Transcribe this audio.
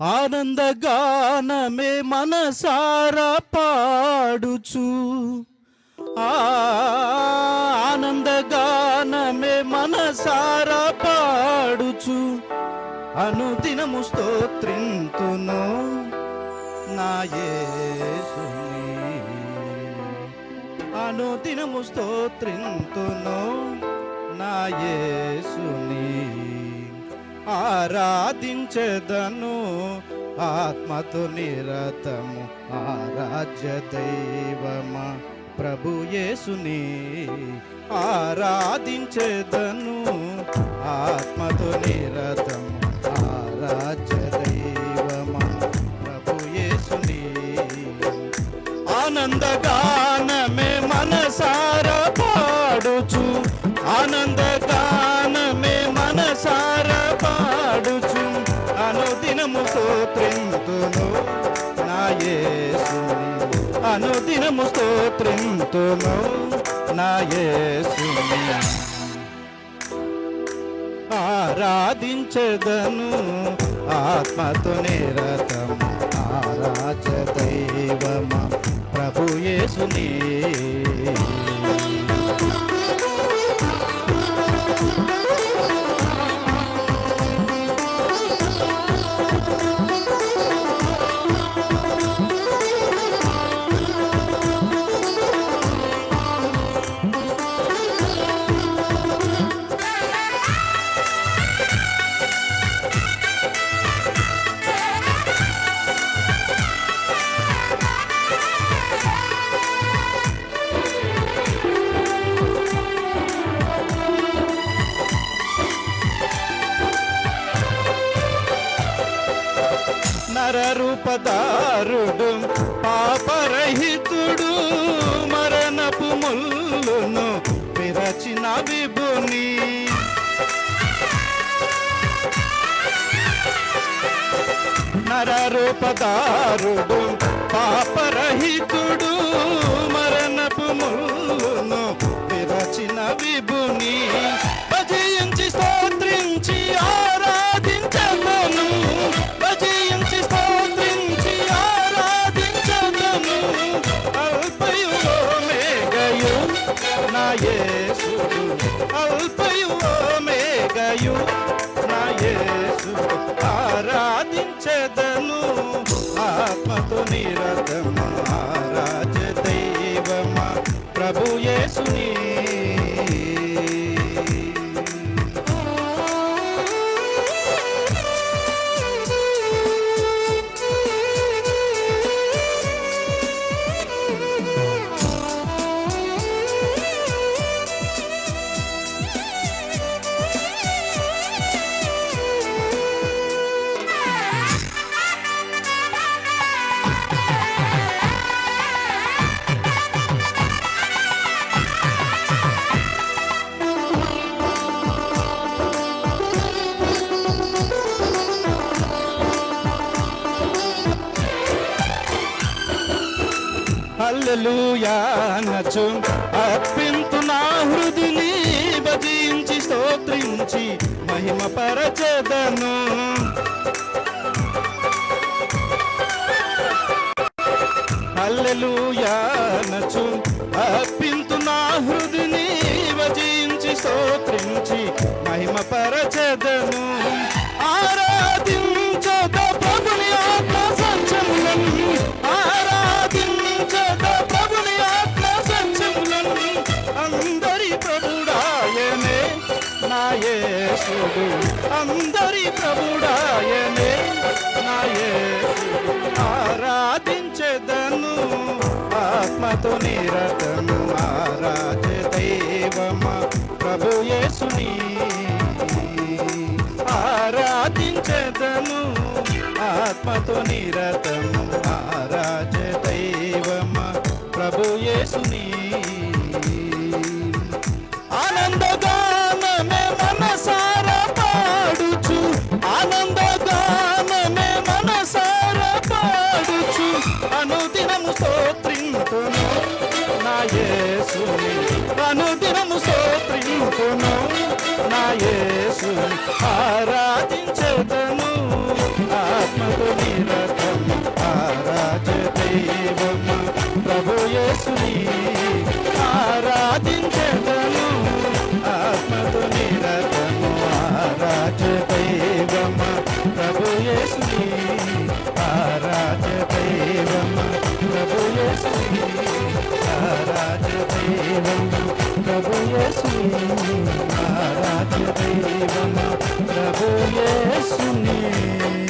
ఆనందగానమే మనసారా పాడుచు. ఆనందగానమే మనసారా పాడుచు. అనుదినము స్తోత్రింతును నా అనుదినము స్తోత్రింతును నా యేసుని ఆరాధించెదను. ఆత్మతో నిరతము ఆరాధ్య దైవమా. ప్రభుయేసుని ఆరాధించెదను. ఆత్మతో నిరతము ఆరాధ్య దైవమా. ప్రభుయేసుని ఆనందగానమే మనసా స్తోత్రింతును నా యేసుని. అనుదినము స్తోత్రింతును నా యేసుని. ఆరాధించదను ఆత్మతో నిరతము ఆరాచ దైవమ ప్రభు యేసుని. నరరూపదారుడు పాపరహితుడు మరణపు ముల్లును విరచిన విభుని. నరరూపదారుడు పాపరహితుడు నా యేసుడు మేఘయు నా ఆరాధించదను ఆత్మతో నిరతము హల్లెలూయానచు అర్పింతు నా హృదిని భజించి స్తోత్రించి మహిమ పరచదను హల్లెలూయానచు అర్పింతు నా హృదిని భజించి స్తోత్రించి మహిమ పరచదను అందరి ప్రభుడాయనే నాయే యేసుడు ఆరాధించెదను ఆత్మతో నిరతను ఆరాధ దైవమా ప్రభు యేసుని. ఆరాధించెదను ఆత్మతో నిరతను ఆరాధ దైవమా ప్రభు యేసుని. స్తోత్రింతును నా యేసుని ఆరాధ దైవమ ప్రభు యేసుని